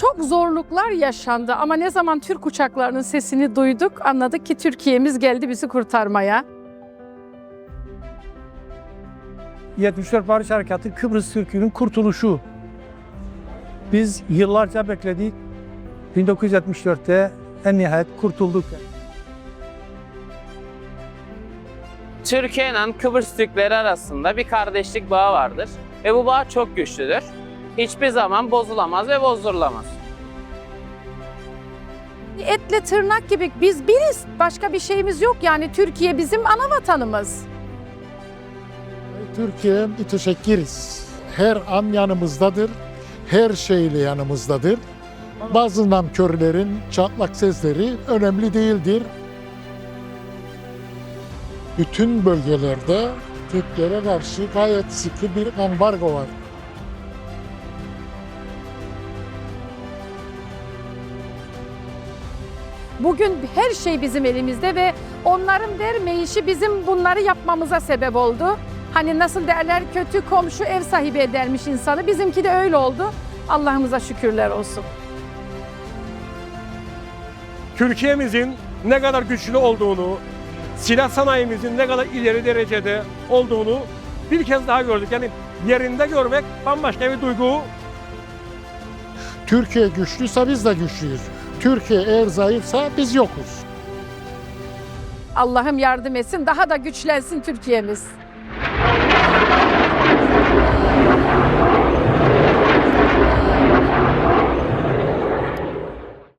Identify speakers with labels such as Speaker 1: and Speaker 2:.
Speaker 1: Çok zorluklar yaşandı ama ne zaman Türk uçaklarının sesini duyduk anladık ki Türkiye'miz geldi bizi kurtarmaya.
Speaker 2: 74 Barış Harekatı Kıbrıs Türk'ünün kurtuluşu. Biz yıllarca bekledik. 1974'te en nihayet kurtulduk.
Speaker 3: Türkiye ile Kıbrıs Türkleri arasında bir kardeşlik bağı vardır ve bu bağ çok güçlüdür. Hiçbir zaman bozulamaz ve bozdurulamaz.
Speaker 1: Etle tırnak gibi biz biriz. Başka bir şeyimiz yok yani Türkiye bizim ana vatanımız.
Speaker 4: Türkiye müteşekkiriz. Her an yanımızdadır. Her şeyle yanımızdadır. Bazı nankörlerin çatlak sesleri önemli değildir. Bütün bölgelerde Türklere karşı gayet sıkı bir ambargo var.
Speaker 1: Bugün her şey bizim elimizde ve onların vermeyişi bizim bunları yapmamıza sebep oldu. Hani nasıl derler kötü komşu ev sahibi edermiş insanı. Bizimki de öyle oldu. Allah'ımıza şükürler olsun.
Speaker 5: Türkiye'mizin ne kadar güçlü olduğunu, silah sanayimizin ne kadar ileri derecede olduğunu bir kez daha gördük. Yani yerinde görmek bambaşka bir duygu.
Speaker 4: Türkiye güçlüyse biz de güçlüyüz. Türkiye eğer zayıfsa biz yokuz.
Speaker 1: Allah'ım yardım etsin. Daha da güçlensin Türkiye'miz.